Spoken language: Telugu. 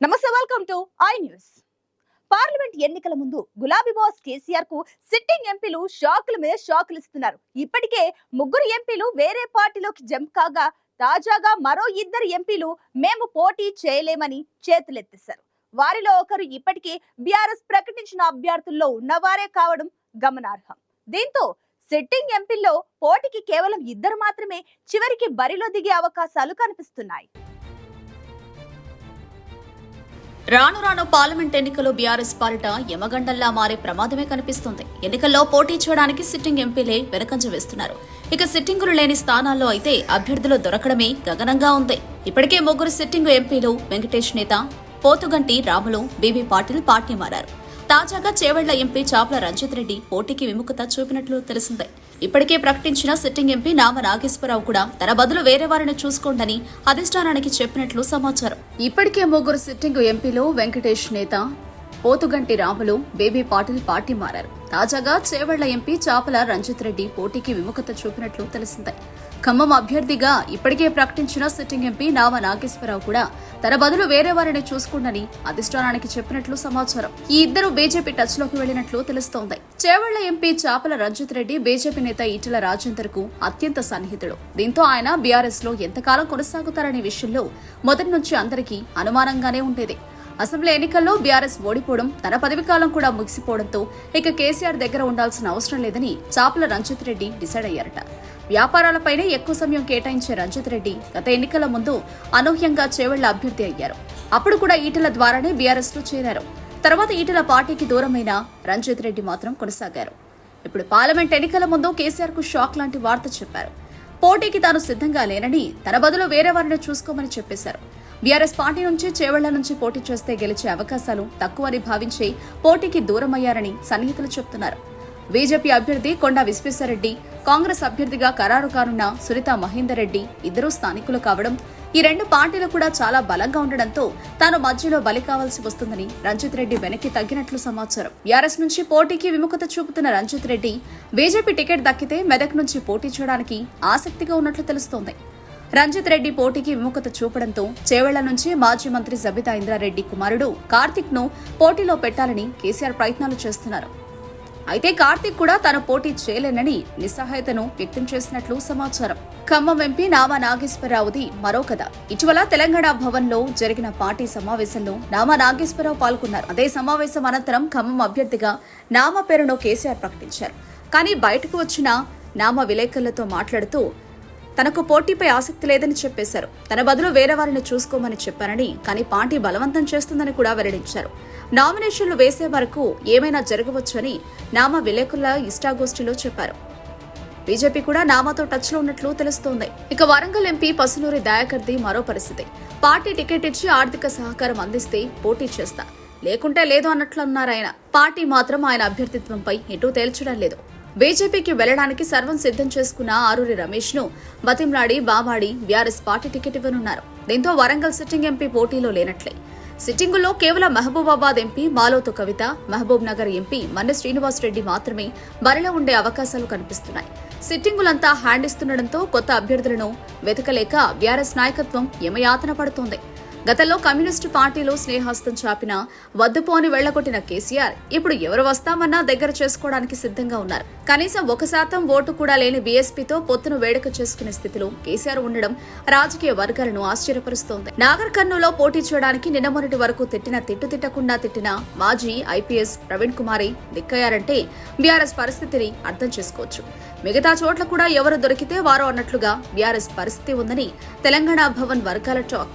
నమస్తే welcome to I news parliament ఎన్నికల ముందు గులాబీ బాస్ కేసీఆర్కు సిట్టింగ్ ఎంపీలు షాకుల మీద షాకులు ఇస్తున్నారు. ఇప్పటికే ముగ్గురు ఎంపీలు వేరే పార్టీలోకి జంప్ కాగా తాజాగా మరో ఇద్దరు ఎంపీలు మేము పోటీ చేయలేమని చేతులెత్తేశారు. వారిలో ఒకరు ఇప్పటికే బీఆర్ఎస్ ప్రకటించిన అభ్యర్థుల్లో ఉన్నవారే కావడం గమనార్హం. దీంతో సిట్టింగ్ ఎంపీల్లో పోటీకి కేవలం ఇద్దరు మాత్రమే చివరికి బరిలో దిగే అవకాశాలు కనిపిస్తున్నాయి. రాను రాను పార్లమెంట్ ఎన్నికలు బీఆర్ఎస్ పాలిట యమగండల్లా మారే ప్రమాదమే కనిపిస్తుంది. ఎన్నికల్లో పోటీ చేయడానికి సిట్టింగ్ ఎంపీలే వెనకంజ వేస్తున్నారు. ఇక సిట్టింగులు లేని స్థానాల్లో అయితే అభ్యర్థులు దొరకడమే గగనంగా ఉంది. ఇప్పటికే ముగ్గురు సిట్టింగు ఎంపీలు వెంకటేష్ నేత పోతుగంటి రాములు బీబీ పాటిల్ పార్టీ మారారు. తాజాగా చేవెళ్ళ ఎంపీ చాపల రంజిత్ రెడ్డి పోటీకి విముఖత చూపినట్లు తెలిసిందే. ఇప్పటికే ప్రకటించిన సిట్టింగ్ ఎంపీ నామ నాగేశ్వరరావు కూడా తన బదులు వేరే వారిని చూసుకోండని అధిష్టానానికి చెప్పినట్లు సమాచారం. ఇప్పటికే ముగ్గురు సిట్టింగ్ ఎంపీలు వెంకటేష్ నేత పోతుగంటి రాములు బేబీ పాటిల్ పార్టీ మారారు. తాజాగా చేవెళ్ళ ఎంపీ చాపల రంజిత్ రెడ్డి పోటీకి విముఖత చూపినట్లు తెలిసిందే. ఖమ్మం అభ్యర్థిగా ఇప్పటికే ప్రకటించిన సిట్టింగ్ ఎంపీ నావ నాగేశ్వరరావు కూడా తన బదులు వేరే వారిని చూసుకోండని అధిష్టానానికి చెప్పినట్లు సమాచారం. ఈ ఇద్దరు బీజేపీ టచ్లోకి వెళ్ళినట్లు తెలుస్తోంది. చేవళ్ళ ఎంపీ చాపల రంజిత్ రెడ్డి బీజేపీ నేత ఈటల రాజేందర్కు అత్యంత సన్నిహితుడు. దీంతో ఆయన బీఆర్ఎస్లో ఎంతకాలం కొనసాగుతారనే విషయంలో మొదటి నుంచి అందరికీ అనుమానంగానే ఉండేది. అసెంబ్లీ ఎన్నికల్లో బీఆర్ఎస్ ఓడిపోవడం తన పదవి కాలం కూడా ముగిసిపోవడంతో ఇక కేసీఆర్ దగ్గర ఉండాల్సిన అవసరం లేదని చాపల రంజిత్ రెడ్డి డిసైడ్ అయ్యారట. వ్యాపారాలపైనే ఎక్కువ సమయం కేటాయించే రంజిత్ రెడ్డి గత ఎన్నికల ముందు అనూహ్యంగా చేవెళ్ళ అభ్యర్థి అయ్యారు. అప్పుడు కూడా ఈటల ద్వారానే బీఆర్ఎస్లో చేరారు. తర్వాత ఈటల పార్టీకి దూరమైన రంజిత్ రెడ్డి మాత్రం కొనసాగారు. ఇప్పుడు పార్లమెంట్ ఎన్నికల ముందు కేసీఆర్కు షాక్ లాంటి వార్త చెప్పారు. పోటీకి తాను సిద్ధంగా లేనని తన బదులు వేరే వారిని చూసుకోమని చెప్పేశారు. బీఆర్ఎస్ పార్టీ నుంచి చేవెళ్ళ నుంచి పోటీ చేస్తే గెలిచే అవకాశాలు తక్కువని భావించి పోటీకి దూరమయ్యారని సన్నిహితులు చెబుతున్నారు బీజేపీ అభ్యర్థి కొండా విశ్వేశ్వరరెడ్డి కాంగ్రెస్ అభ్యర్థిగా ఖరారు కానున్న సునీత మహేందర్ రెడ్డి ఇద్దరూ స్థానికులు కావడం ఈ రెండు పార్టీలు కూడా చాలా బలంగా ఉండడంతో తాను మధ్యలో బలి కావాల్సి వస్తుందని రంజిత్ రెడ్డి వెనక్కి తగ్గినట్లు సమాచారం. బీఆర్ఎస్ నుంచి పోటీకి విముఖత చూపుతున్న రంజిత్ రెడ్డి బీజేపీ టికెట్ దక్కితే మెదక్ నుంచి పోటీ చేయడానికి ఆసక్తిగా ఉన్నట్లు తెలుస్తోంది. రంజిత్ రెడ్డి పోటీకి విముఖత చూపడంతో చేవెళ్ళ నుంచి మాజీ మంత్రి జబితా ఇంద్రారెడ్డి కుమారుడు కార్తిక్ను పోటీలో పెట్టాలని కేసీఆర్ ప్రయత్నాలు చేస్తున్నారు. అయితే కార్తీక్ కూడా తన పోటీ చేయలేనని నిస్సహాయతను వ్యక్తం చేసినట్లు సమాచారం. ఖమ్మం ఎంపీ నామా నాగేశ్వరరావుది మరో కథ. ఇటీవల తెలంగాణ భవన్లో జరిగిన పార్టీ సమావేశంలో నామా నాగేశ్వరరావు పాల్గొన్నారు. అదే సమావేశం అనంతరం ఖమ్మం అభ్యర్థిగా నామ పేరును కేసీఆర్ ప్రకటించారు. కానీ బయటకు వచ్చిన నామ విలేకరులతో మాట్లాడుతూ తనకు పోటీపై ఆసక్తి లేదని చెప్పేశారు. తన బదులు వేరే వారిని చూసుకోమని చెప్పారని కానీ పార్టీ బలవంతం చేస్తుందని కూడా వెల్లడించారు. నామినేషన్లు వేసే వరకు ఏమైనా జరగవచ్చని నామ విలేకరుల ఇష్టాగోష్ఠిలో చెప్పారు. బీజేపీ కూడా నామాతో టచ్లో ఉన్నట్లు తెలుస్తోంది. ఇక వరంగల్ ఎంపీ పసునూరి దయాకర్ది మరో పరిస్థితి. పార్టీ టికెట్ ఇచ్చి ఆర్థిక సహకారం అందిస్తే పోటీ చేస్తా. లేకుంటే లేదు అన్నట్లున్నారు ఆయన. పార్టీ మాత్రం ఆయన అభ్యర్థిత్వంపై ఎటూ తేల్చడం లేదు. బీజేపీకి వెళ్ళడానికి సర్వం సిద్ధం చేసుకున్న ఆరూరి రమేష్ను బతిమ్లాడి బామాడి బీఆర్ఎస్ పార్టీ టికెట్ ఇవ్వనున్నారు. దీంతో వరంగల్ సిట్టింగ్ ఎంపీ పోటీలో లేనట్లే. సిట్టింగుల్లో కేవలం మహబూబాబాద్ ఎంపీ మాలోతు కవిత మహబూబ్ నగర్ ఎంపీ మన్నె శ్రీనివాస్ రెడ్డి మాత్రమే బరిలో ఉండే అవకాశాలు కనిపిస్తున్నాయి. సిట్టింగులంతా హ్యాండ్ ఇస్తుండటంతో కొత్త అభ్యర్థులను వెతకలేక బీఆర్ఎస్ నాయకత్వం యమయాతన పడుతోంది. గతంలో కమ్యూనిస్టు పార్టీలో స్నేహస్తం చాపిన వద్దుపోని వెళ్ళగొట్టిన కేసీఆర్ ఇప్పుడు ఎవరు వస్తామన్నా దగ్గర చేసుకోవడానికి సిద్ధంగా ఉన్నారు. కనీసం ఒక శాతం ఓటు కూడా లేని బీఎస్పీతో పొత్తును వేడుక చేసుకునే స్థితిలో కేసీఆర్ ఉండడం రాజకీయ వర్గాలను ఆశ్చర్యపరుస్తోంది. నాగర్ కర్నూలో పోటీ చేయడానికి నిన్న మొన్నటి వరకు తిట్టిన తిట్టు తిట్టకుండా తిట్టిన మాజీ ఐపీఎస్ ప్రవీణ్ కుమారి దిక్కయ్యారంటే బీఆర్ఎస్ పరిస్థితిని అర్థం చేసుకోవచ్చు. మిగతా చోట్ల కూడా ఎవరు దొరికితే వారు అన్నట్లుగా బీఆర్ఎస్ పరిస్థితి ఉందని తెలంగాణ భవన్ వర్గాల టాక్.